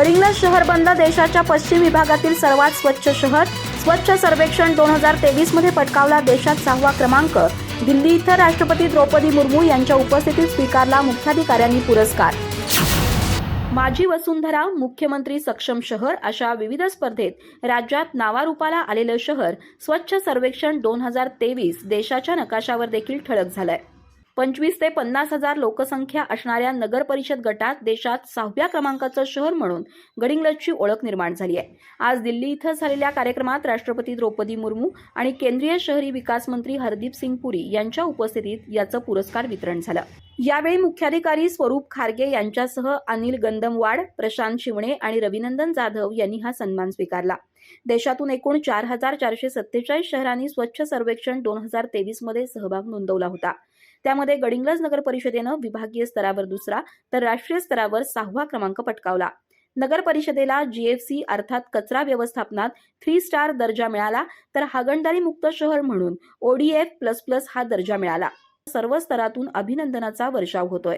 गडिंग्लज शहर बंद देशाच्या पश्चिम विभागातील सर्वात स्वच्छ शहर. स्वच्छ सर्वेक्षण दोन हजार तेवीसमध्ये पटकावला देशात सहावा क्रमांक. दिल्ली इथं राष्ट्रपती द्रौपदी मुर्मू यांच्या उपस्थितीत स्वीकारला मुख्याधिकाऱ्यांनी पुरस्कार. माझी वसुंधरा मुख्यमंत्री सक्षम शहर अशा विविध स्पर्धेत राज्यात नावारूपाला आलेलं शहर स्वच्छ सर्वेक्षण दोन हजार तेवीस देशाच्या नकाशावर देखील ठळक झालंय. पंचवीस ते पन्नास हजार लोकसंख्या असणाऱ्या नगर परिषद गटात देशात सहाव्या क्रमांकाचं शहर म्हणून गडिंग्लजची ओळख निर्माण झाली आहे. आज दिल्ली इथं झालेल्या कार्यक्रमात राष्ट्रपती द्रौपदी मुर्मू आणि केंद्रीय शहरी विकास मंत्री हरदीप सिंग पुरी यांच्या उपस्थितीत याचं पुरस्कार वितरण झालं. यावेळी मुख्याधिकारी स्वरूप खारगे यांच्यासह अनिल गंदमवाड प्रशांत शिवणे आणि रविनंदन जाधव यांनी हा सन्मान स्वीकारला. देशातून एकूण चार हजार चारशे सत्तेचाळीस शहरांनी स्वच्छ सर्वेक्षण दोन हजार तेवीसमध्ये सहभाग नोंदवला होता. त्यामध्ये गडिंग्लज नगर परिषदेनं विभागीय स्तरावर दुसरा तर राष्ट्रीय स्तरावर सहावा क्रमांक पटकावला. नगर परिषदेला जीएफसी अर्थात कचरा व्यवस्थापनात थ्री स्टार दर्जा मिळाला तर हागणदारी मुक्त शहर म्हणून ओडीएफ प्लस प्लस हा दर्जा मिळाला. सर्व स्तरातून अभिनंदनाचा वर्षाव होतोय.